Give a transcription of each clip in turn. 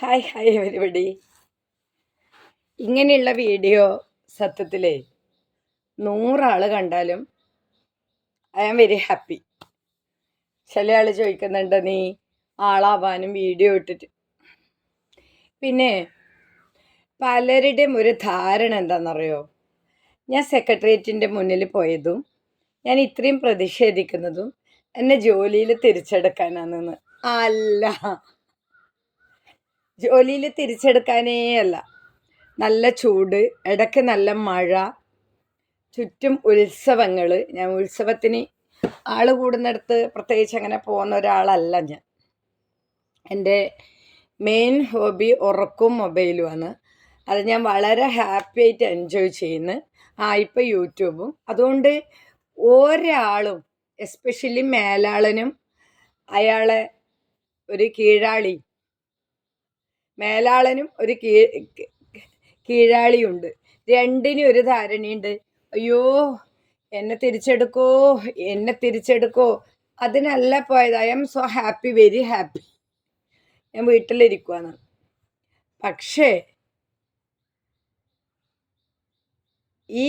Hi hi everybody ഇങ്ങനെയുള്ള video സത്യത്തിലേ നൂറാൾ കണ്ടാലും ഐ ആം വെരി ഹാപ്പി ചില ആൾ ചോദിക്കുന്നുണ്ട് നീ ആളാവാനും വീഡിയോ ഇട്ടിട്ട്. പിന്നെ പലരുടെയും ഒരു ധാരണ എന്താണെന്നറിയോ ഞാൻ സെക്രട്ടേറിയറ്റിന്റെ മുന്നിൽ പോയതും ഞാൻ ഇത്രയും പ്രതിഷേധിക്കുന്നതും എന്നെ ജോലിയിൽ തിരിച്ചെടുക്കാനാണെന്ന്. അല്ല. ജോലിയിൽ തിരിച്ചെടുക്കാനേ അല്ല. നല്ല ചൂട് ഇടയ്ക്ക് നല്ല മഴ ചുറ്റും ഉത്സവങ്ങൾ ഞാൻ ഉത്സവത്തിന് ആൾ കൂടുന്നിടത്ത് പ്രത്യേകിച്ച് അങ്ങനെ പോകുന്ന ഒരാളല്ല ഞാൻ. എന്റെ മെയിൻ ഹോബി ഉറക്കും മൊബൈലുമാണ് അത് ഞാൻ വളരെ ഹാപ്പി ആയിട്ട് എൻജോയ് ചെയ്യുന്നു. ആ ഇപ്പം യൂട്യൂബും അതുകൊണ്ട് ഒരാളും എസ്പെഷ്യലി മേലാളനും അയാളെ ഒരു കീഴാളി മേലാളനും ഒരു കീ കീഴാളിയുണ്ട്. രണ്ടിനും ഒരു ധാരണയുണ്ട്. അയ്യോ എന്നെ തിരിച്ചെടുക്കോ എന്നെ തിരിച്ചെടുക്കോ. അതിനല്ല പോയത്. I am so happy very happy ഞാൻ വീട്ടിലിരിക്കുവാണ്. പക്ഷേ ഈ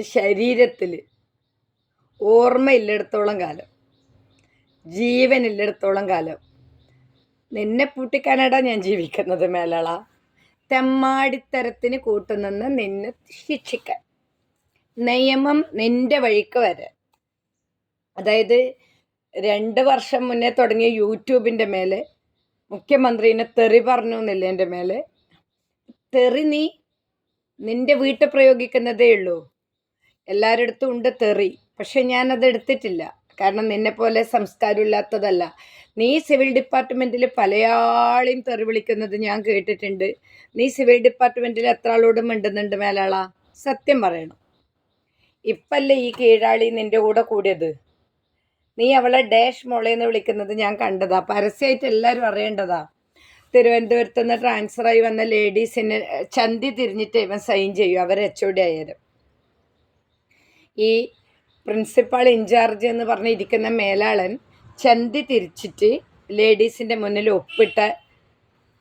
ശരീരത്തിൽ ഓർമ്മയില്ലെടുത്തോളം കാലം ജീവനില്ലെടുത്തോളം കാലം നിന്നെ പൂട്ടിക്കാനാടാ ഞാൻ ജീവിക്കുന്നത് മേലള. തെമ്മാടിത്തരത്തിന് കൂട്ടുനിന്ന് നിന്നെ ശിക്ഷിക്കാൻ. നിയമം നിന്റെ വഴിക്ക് വരെ. അതായത് രണ്ട് വർഷം മുന്നേ തുടങ്ങിയ യൂട്യൂബിന്റെ മേലെ മുഖ്യമന്ത്രിനെ തെറി പറഞ്ഞു എന്നില്ല എന്റെ മേലെ തെറി നീ നിന്റെ വീട്ടിൽ പ്രയോഗിക്കുന്നതേ ഉള്ളൂ. എല്ലാവരുടെ അടുത്തും ഉണ്ട് തെറി പക്ഷെ ഞാനത് എടുത്തിട്ടില്ല. കാരണം നിന്നെ പോലെ സംസ്കാരമില്ലാത്തതല്ല. നീ സിവിൽ ഡിപ്പാർട്ട്മെന്റിൽ പലയാളെയും തെറി വിളിക്കുന്നത് ഞാൻ കേട്ടിട്ടുണ്ട്. നീ സിവിൽ ഡിപ്പാർട്ട്മെന്റിൽ എത്ര ആളോട് മിണ്ടുന്നുണ്ട് മേലാള? സത്യം പറയണം. ഇപ്പല്ലേ ഈ കീഴാളി നിന്റെ കൂടെ കൂടിയത്? നീ അവളെ ഡാഷ് മോളേന്ന് വിളിക്കുന്നത് ഞാൻ കണ്ടതാ. പരസ്യമായിട്ട് എല്ലാവരും അറിയേണ്ടതാ. തിരുവനന്തപുരത്ത് നിന്ന് ട്രാൻസ്ഫറായി വന്ന ലേഡീസിന് ചന്തി തിരിഞ്ഞിട്ട് ഇവൻ സൈൻ ചെയ്യും. അവർ എച്ച് ഒ ഡി ആയാലും. ഈ പ്രിൻസിപ്പാൾ ഇൻചാർജ് എന്ന് പറഞ്ഞിരിക്കുന്ന മേലാളൻ ചന്തി തിരിച്ചിട്ട് ലേഡീസിന്റെ മുന്നിൽ ഒപ്പിട്ട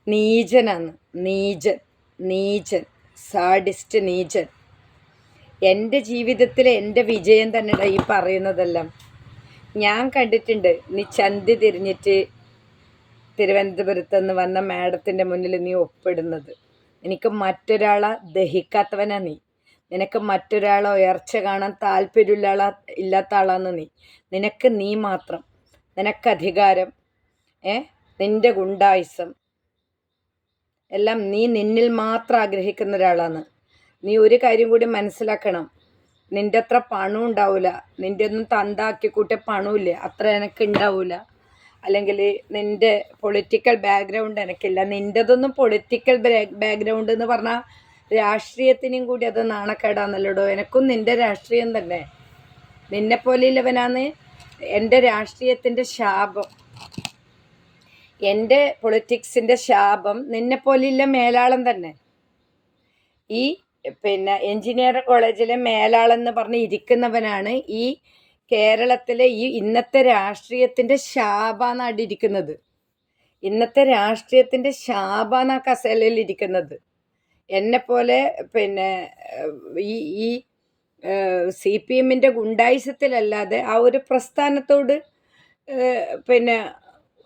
നീചനാണ്. നീചൻ നീചൻ സാഡിസ്റ്റ് നീചൻ. എന്റെ ജീവിതത്തിൽ എന്റെ വിജയം തന്നെയാണ് ഈ പറയുന്നതെല്ലാം. ഞാൻ കണ്ടിട്ടുണ്ട് നീ ചന്തി തിരിഞ്ഞിട്ട് തിരുവനന്തപുരത്ത് നിന്ന് വന്ന മാഡത്തിന്റെ മുന്നിൽ നീ ഒപ്പിടുന്നത്. എനിക്ക് മറ്റൊരാളെ ദഹിക്കാത്തവനാ നീ. നിനക്ക് മറ്റൊരാളെ ഉയർച്ച കാണാൻ താല്പര്യമില്ല ആളാ ഇല്ലാത്ത ആളാണ് നീ. നിനക്ക് നീ മാത്രം. നിനക്ക് അധികാരം. ഏ? നിന്റെ ഗുണ്ടായുസം. എല്ലാം നീ നിന്നിൽ മാത്രം ആഗ്രഹിക്കുന്ന ഒരാളാണ് നീ ഒരു കാര്യം കൂടി മനസ്സിലാക്കണം. നിന്റെ അത്ര പണം ഉണ്ടാവില്ല നിന്റെ ഒന്നും തന്താക്കി കൂട്ടിയ പണമില്ല അത്ര എനിക്ക് ഉണ്ടാവില്ല അല്ലെങ്കിൽ നിന്റെ പൊളിറ്റിക്കൽ ബാക്ക്ഗ്രൗണ്ട് എനിക്കില്ല. നിന്റെതൊന്നും പൊളിറ്റിക്കൽ ബാക്ക്ഗ്രൗണ്ട് എന്ന് പറഞ്ഞാൽ രാഷ്ട്രീയത്തിനും കൂടി അത് നാണക്കേടാന്നല്ലോടോ? എനക്കും നിന്റെ രാഷ്ട്രീയം തന്നെ. നിന്നെ പോലെയുള്ളവനാണ് എന്റെ രാഷ്ട്രീയത്തിന്റെ ശാപം. എന്റെ പൊളിറ്റിക്സിന്റെ ശാപം നിന്നെ പോലെയുള്ള മേലാളം തന്നെ. ഈ പിന്നെ എഞ്ചിനീയർ കോളേജിലെ മേലാളെന്ന് പറഞ്ഞ് ഇരിക്കുന്നവനാണ് ഈ കേരളത്തിലെ ഈ ഇന്നത്തെ രാഷ്ട്രീയത്തിന്റെ ശാപാന്നാണ് ഇരിക്കുന്നത്. ഇന്നത്തെ രാഷ്ട്രീയത്തിന്റെ ശാപാന്നാ കസേലയിൽ ഇരിക്കുന്നത്. എന്നെപ്പോലെ പിന്നെ ഈ ഈ സി പി എമ്മിന്റെ ഗുണ്ടായുസത്തിലല്ലാതെ ആ ഒരു പ്രസ്ഥാനത്തോട് പിന്നെ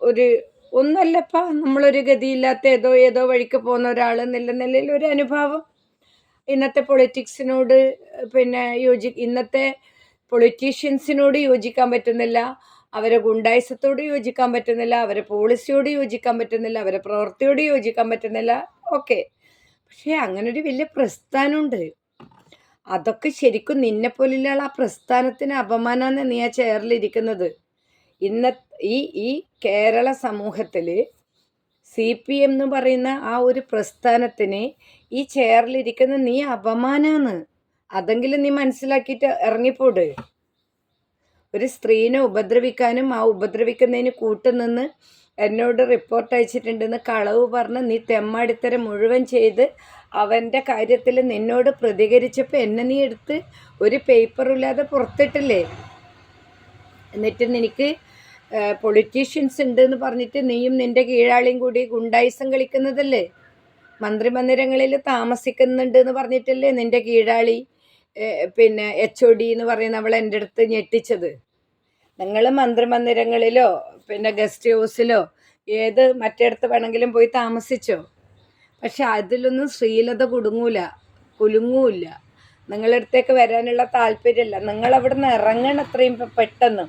ഒരു ഒന്നല്ലപ്പ നമ്മളൊരു ഗതിയില്ലാത്ത ഏതോ ഏതോ വഴിക്ക് പോകുന്ന ഒരാൾ എന്നുള്ള നിലയിൽ ഒരു അനുഭവം. ഇന്നത്തെ പൊളിറ്റിക്സിനോട് പിന്നെ യോജി ഇന്നത്തെ പൊളിറ്റീഷ്യൻസിനോട് യോജിക്കാൻ പറ്റുന്നില്ല. അവരെ ഗുണ്ടായുസത്തോട് യോജിക്കാൻ പറ്റുന്നില്ല. അവരെ പോളിസിയോട് യോജിക്കാൻ പറ്റുന്നില്ല. അവരെ പ്രവൃത്തിയോട് യോജിക്കാൻ പറ്റുന്നില്ല. ഓക്കെ. പക്ഷേ അങ്ങനെ ഒരു വലിയ പ്രസ്ഥാനമുണ്ട്. അതൊക്കെ ശരിക്കും നിന്നെ പോലെയുള്ള ആ പ്രസ്ഥാനത്തിന് അപമാനമാണ് നീ ആ ചെയറിലിരിക്കുന്നത് ഇന്ന ഈ ഈ കേരള സമൂഹത്തിൽ സി പി എം എന്ന് പറയുന്ന ആ ഒരു പ്രസ്ഥാനത്തിന് ഈ ചെയറിലിരിക്കുന്ന നീ അപമാനമാണ് അതെങ്കിലും നീ മനസ്സിലാക്കിയിട്ട് ഇറങ്ങിപ്പോട്. ഒരു സ്ത്രീനെ ഉപദ്രവിക്കാനും ആ ഉപദ്രവിക്കുന്നതിന് കൂട്ടുനിന്ന് എന്നോട് റിപ്പോർട്ട് അയച്ചിട്ടുണ്ടെന്ന് കളവ് പറഞ്ഞ് നീ തെമ്മാടിത്തരം മുഴുവൻ ചെയ്ത് അവന്റെ കാര്യത്തിൽ നിന്നോട് പ്രതികരിച്ചപ്പോൾ എന്നെ നീ എടുത്ത് ഒരു പേപ്പറില്ലാതെ പുറത്തിട്ടില്ലേ? എന്നിട്ട് നിനക്ക് പൊളിറ്റീഷ്യൻസ് ഉണ്ട് എന്ന് പറഞ്ഞിട്ട് നീയും നിന്റെ കീഴാളിയും കൂടി ഗുണ്ടായിസം കളിക്കുന്നതല്ലേ? മന്ത്രിമന്ദിരങ്ങളിൽ താമസിക്കുന്നുണ്ട് എന്ന് പറഞ്ഞിട്ടല്ലേ നിന്റെ കീഴാളി പിന്നെ എച്ച് ഒ ഡി എന്ന് പറയുന്ന അവൾ എന്റെ അടുത്ത് ഞെട്ടിച്ചത്? നിങ്ങൾ മന്ത്രിമന്ദിരങ്ങളിലോ പിന്നെ ഗസ്റ്റ് ഹൗസിലോ ഏത് മറ്റിടത്ത് വേണമെങ്കിലും പോയി താമസിച്ചോ. പക്ഷെ അതിലൊന്നും ശ്രീലത കുടുങ്ങൂല കുലുങ്ങൂല നിങ്ങളടുത്തേക്ക് വരാനുള്ള താല്പര്യമില്ല നിങ്ങൾ അവിടെ നിന്ന് ഇറങ്ങണം അത്രയും പെട്ടെന്ന്.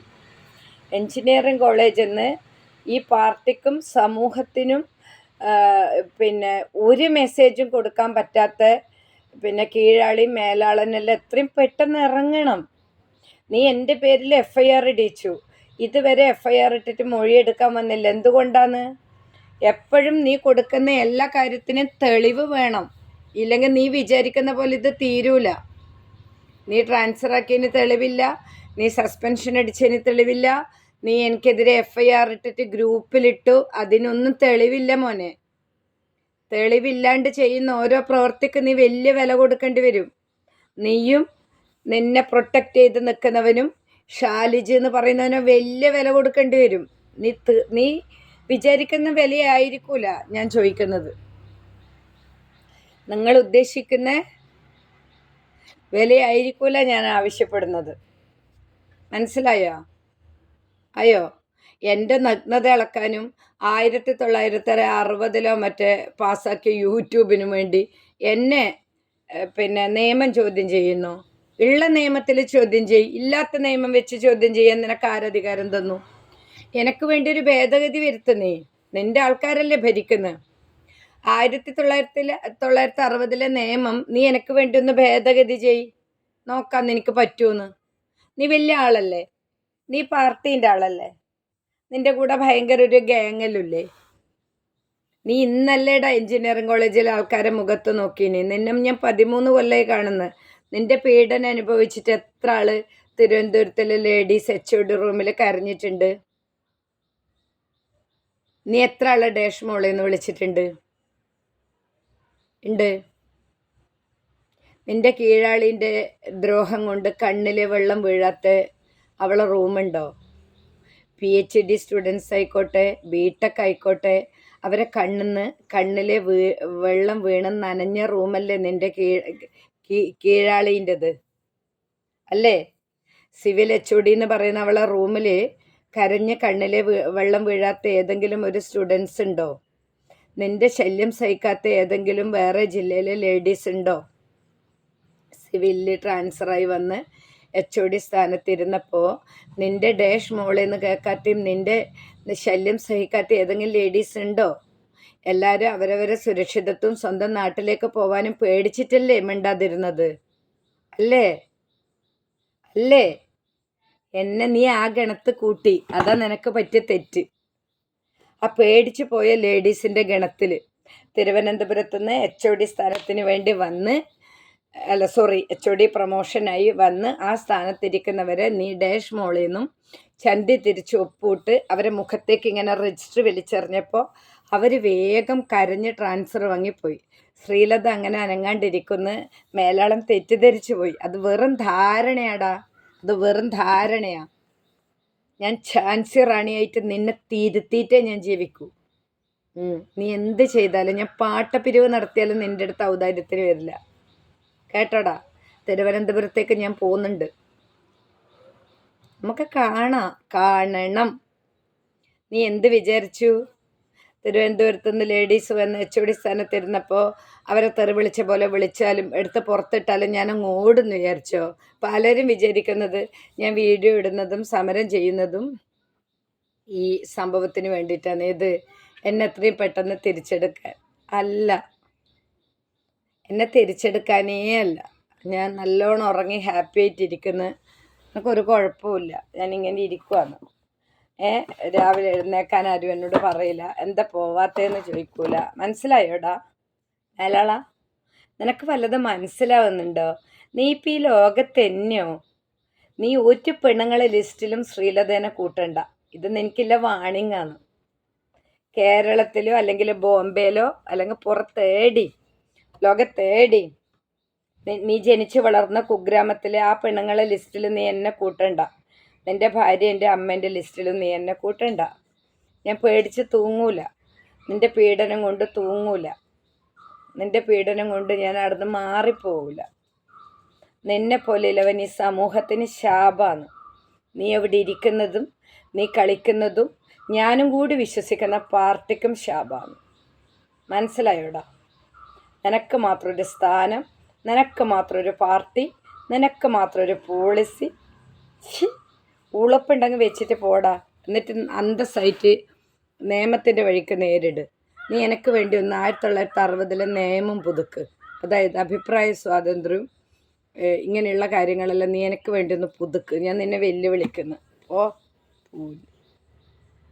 എൻജിനീയറിംഗ് കോളേജിൽ നിന്ന് ഈ പാർട്ടിക്കും സമൂഹത്തിനും പിന്നെ ഒരു മെസ്സേജും കൊടുക്കാൻ പറ്റാത്ത പിന്നെ കീഴാളി മേലാളനെല്ലാം എത്രയും പെട്ടെന്ന് ഇറങ്ങണം. നീ എന്റെ പേരിൽ എഫ് ഐ ആർ ഇടിച്ചു. ഇതുവരെ എഫ് ഐ ആർ ഇട്ടിട്ട് മൊഴിയെടുക്കാൻ വന്നില്ല. എന്തുകൊണ്ടാണ് എപ്പോഴും നീ കൊടുക്കുന്ന എല്ലാ കാര്യത്തിനും തെളിവ് വേണം. ഇല്ലെങ്കിൽ നീ വിചാരിക്കുന്ന പോലെ ഇത് തീരൂല. നീ ട്രാൻസ്ഫർ ആക്കിയതിന് തെളിവില്ല. നീ സസ്പെൻഷൻ അടിച്ചതിന് തെളിവില്ല. നീ എനിക്കെതിരെ എഫ് ഐ ആർ ഇട്ടിട്ട് ഗ്രൂപ്പിലിട്ടു. അതിനൊന്നും തെളിവില്ല മോനെ. തെളിവില്ലാണ്ട് ചെയ്യുന്ന ഓരോ പ്രവർത്തിക്ക് നീ വലിയ വില കൊടുക്കേണ്ടി വരും. നീയും നിന്നെ പ്രൊട്ടക്റ്റ് ചെയ്ത് നിൽക്കുന്നവനും ഷാലിജ് എന്ന് പറയുന്നവനും വലിയ വില കൊടുക്കേണ്ടി വരും. നീ നീ വിചാരിക്കുന്ന വിലയായിരിക്കൂല ഞാൻ ചോദിക്കുന്നത്. നിങ്ങൾ ഉദ്ദേശിക്കുന്ന വിലയായിരിക്കൂല ഞാൻ ആവശ്യപ്പെടുന്നത്. മനസ്സിലായോ? അയ്യോ എന്റെ നഗ്നത ഇളക്കാനും ആയിരത്തി തൊള്ളായിരത്തി അറുപതിലോ മറ്റേ പാസ്സാക്കിയ യൂട്യൂബിനു വേണ്ടി എന്നെ പിന്നെ നിയമം ചോദ്യം ചെയ്യുന്നു. ഉള്ള നിയമത്തിൽ ചോദ്യം ചെയ് ഇല്ലാത്ത നിയമം വെച്ച് ചോദ്യം ചെയ്യാൻ നിനക്ക് ആരധികാരം തന്നു? എനക്ക് വേണ്ടി ഒരു ഭേദഗതി വരുത്തുന്നേ. നിന്റെ ആൾക്കാരല്ലേ ഭരിക്കുന്നത് ആയിരത്തി തൊള്ളായിരത്തി തൊള്ളായിരത്തി അറുപതിലെ നിയമം നീ എനിക്ക് വേണ്ടി ഒന്ന് ഭേദഗതി ചെയ് നോക്കാം നിനക്ക് പറ്റൂന്ന്. നീ വലിയ ആളല്ലേ? നീ പാർട്ടീന്റെ ആളല്ലേ? നിന്റെ കൂടെ ഭയങ്കര ഒരു ഗാങ്ങല്ലില്ലേ നീ ഇന്നല്ലേടാ എഞ്ചിനീയറിംഗ് കോളേജിലെ ആൾക്കാരെ മുഖത്ത് നോക്കീനി. നിന്നും ഞാൻ പതിമൂന്ന് കൊല്ലമായി കാണുന്നു. നിന്റെ പീഡനം അനുഭവിച്ചിട്ട് എത്ര ആൾ തിരുവനന്തപുരത്തിലെ ലേഡീസ് എച്ച് റൂമിൽ കരഞ്ഞിട്ടുണ്ട്? നീ എത്ര ആളെ ഡേഷ് മോളെന്ന് വിളിച്ചിട്ടുണ്ട്? ഉണ്ട് നിന്റെ കീഴാളിന്റെ ദ്രോഹം കൊണ്ട് കണ്ണിലെ വെള്ളം വീഴാത്ത അവളെ റൂമുണ്ടോ പി എച്ച് ഡി സ്റ്റുഡൻസ് ആയിക്കോട്ടെ ബി ടെക് ആയിക്കോട്ടെ അവരെ കണ്ണിന്ന് കണ്ണിലെ വീ വെള്ളം വീണ് നനഞ്ഞ റൂമല്ലേ നിന്റെ കീ കീഴാളീന്റെത്. അല്ലേ? സിവിൽ എച്ച് ഒ ഡി എന്ന് പറയുന്ന അവളെ റൂമിൽ കരഞ്ഞ് കണ്ണിലെ വെള്ളം വീഴാത്ത ഏതെങ്കിലും ഒരു സ്റ്റുഡൻസ് ഉണ്ടോ? നിന്റെ ശല്യം സഹിക്കാത്ത ഏതെങ്കിലും വേറെ ജില്ലയിലെ ലേഡീസ് ഉണ്ടോ? സിവിലിൽ ട്രാൻസ്ഫറായി വന്ന് എച്ച് ഒ ഡി സ്ഥാനത്തിരുന്നപ്പോൾ നിന്റെ ഡേഷ് മോളെന്ന് കേൾക്കാത്തയും നിന്റെ ശല്യം സഹിക്കാത്ത ഏതെങ്കിലും ലേഡീസ് ഉണ്ടോ? എല്ലാവരും അവരവരെ സുരക്ഷിതത്വം സ്വന്തം നാട്ടിലേക്ക് പോവാനും പേടിച്ചിട്ടല്ലേ മിണ്ടാതിരുന്നത്? അല്ലേ? അല്ലേ? എന്നെ നീ ആ ഗണത്ത് കൂട്ടി. അതാ നിനക്ക് പറ്റിയ തെറ്റ്. ആ പേടിച്ചു പോയ ലേഡീസിന്റെ ഗണത്തിൽ തിരുവനന്തപുരത്ത് നിന്ന് എച്ച് ഒ ഡി സ്ഥാനത്തിന് വേണ്ടി വന്ന് അല്ല സോറി എച്ച് ഒ ഡി പ്രൊമോഷനായി വന്ന് ആ സ്ഥാനത്തിരിക്കുന്നവരെ നീ ഡാഷ് മോളിൽ നിന്നും ചന്തി തിരിച്ച് ഒപ്പൂട്ട് അവരെ മുഖത്തേക്ക് ഇങ്ങനെ രജിസ്റ്റർ വലിച്ചെറിഞ്ഞപ്പോൾ അവർ വേഗം കരഞ്ഞ് ട്രാൻസ്ഫർ വാങ്ങിപ്പോയി. ശ്രീലത അങ്ങനെ അനങ്ങാണ്ടിരിക്കുന്ന. മേലാളം തെറ്റിദ്ധരിച്ചു പോയി. അത് വെറും ധാരണയാടാ. അത് വെറും ധാരണയാ. ഞാൻ ഝാൻസി റാണിയായിട്ട് നിന്നെ തിരുത്തിയിട്ടേ ഞാൻ ജീവിക്കൂ. നീ എന്ത് ചെയ്താലും ഞാൻ പാട്ടപ്പിരിവ് നടത്തിയാലും നിന്റെ അടുത്ത് ഔദാര്യത്തിന് വരില്ല. കേട്ടോടാ? തിരുവനന്തപുരത്തേക്ക് ഞാൻ പോകുന്നുണ്ട്. നമുക്ക് കാണാം. കാണണം. നീ എന്ത് വിചാരിച്ചു? തിരുവനന്തപുരത്ത് നിന്ന് ലേഡീസ് വന്ന് എച്ച് ഒ ഡി സ്ഥാനത്തിരുന്നപ്പോൾ അവരെ തെറി വിളിച്ച പോലെ വിളിച്ചാലും എടുത്ത് പുറത്തിട്ടാലും ഞാൻ അങ്ങ് ഓടുന്നു വിചാരിച്ചോ. പലരും വിചാരിക്കുന്നത് ഞാൻ വീഡിയോ ഇടുന്നതും സമരം ചെയ്യുന്നതും ഈ സംഭവത്തിന് വേണ്ടിയിട്ടാണ്. ഇത് എന്നെ എത്രയും പെട്ടെന്ന് തിരിച്ചെടുക്കാൻ അല്ല. എന്നെ തിരിച്ചെടുക്കാനേ അല്ല. ഞാൻ നല്ലോണം ഉറങ്ങി ഹാപ്പി ആയിട്ടിരിക്കുന്നു. എനിക്കൊരു കുഴപ്പമില്ല ഞാനിങ്ങനെ ഇരിക്കുവാണ്. ഏ രാവിലെ എഴുന്നേക്കാൻ ആരും എന്നോട് പറയില്ല. എന്താ പോവാത്തേന്ന് ചോദിക്കൂല. മനസ്സിലായോടാ? മേലാള നിനക്ക് വല്ലതും മനസ്സിലാവുന്നുണ്ടോ? നീ ഇപ്പം ഈ ലോകത്തെന്നെയോ നീ ഒറ്റ പെണ്ണുങ്ങളെ ലിസ്റ്റിലും ശ്രീലതേനെ കൂട്ടണ്ട. ഇത് നിനക്കില്ല വാണിംഗ് ആണ്. കേരളത്തിലോ അല്ലെങ്കിൽ ബോംബെയിലോ അല്ലെങ്കിൽ പുറത്തേടി. ലോകത്തേടി. നീ ജനിച്ചു വളർന്ന കുഗ്രാമത്തിലെ ആ പെണ്ണുങ്ങളെ ലിസ്റ്റിൽ നീ എന്നെ കൂട്ടണ്ട. നിന്റെ ഭാര്യ എന്റെ അമ്മേന്റെ ലിസ്റ്റിലും നീ എന്നെ കൂട്ടണ്ട. ഞാൻ പേടിച്ച് തൂങ്ങൂല. നിന്റെ പീഡനം കൊണ്ട് തൂങ്ങൂല. നിന്റെ പീഡനം കൊണ്ട് ഞാൻ അവിടുന്ന് മാറിപ്പോവില്ല നിന്നെ പോലെയുള്ളവൻ ഈ സമൂഹത്തിന് ശാപാണ്. നീ എവിടെ ഇരിക്കുന്നതും നീ കളിക്കുന്നതും ഞാനും കൂടി വിശ്വസിക്കുന്ന പാർട്ടിക്കും ശാപാണ്. മനസ്സിലായോടാ? നിനക്ക് മാത്രം ഒരു സ്ഥാനം നിനക്ക് മാത്രം ഒരു പാർട്ടി നിനക്ക് മാത്രം ഒരു പോളിസി ഉളപ്പുണ്ടെങ്കിൽ വെച്ചിട്ട് പോടാ. എന്നിട്ട് അന്തസ്സായിട്ട് നിയമത്തിന്റെ വഴിക്ക് നേരിട്. നീ എനിക്ക് വേണ്ടി ഒന്ന് ആയിരത്തി തൊള്ളായിരത്തി അറുപതിലെ നിയമം പുതുക്ക്. അതായത് അഭിപ്രായ സ്വാതന്ത്ര്യം ഇങ്ങനെയുള്ള കാര്യങ്ങളെല്ലാം നീ എനിക്ക് വേണ്ടി ഒന്ന് പുതുക്ക്. ഞാൻ നിന്നെ വെല്ലുവിളിക്കുന്നു. ഓ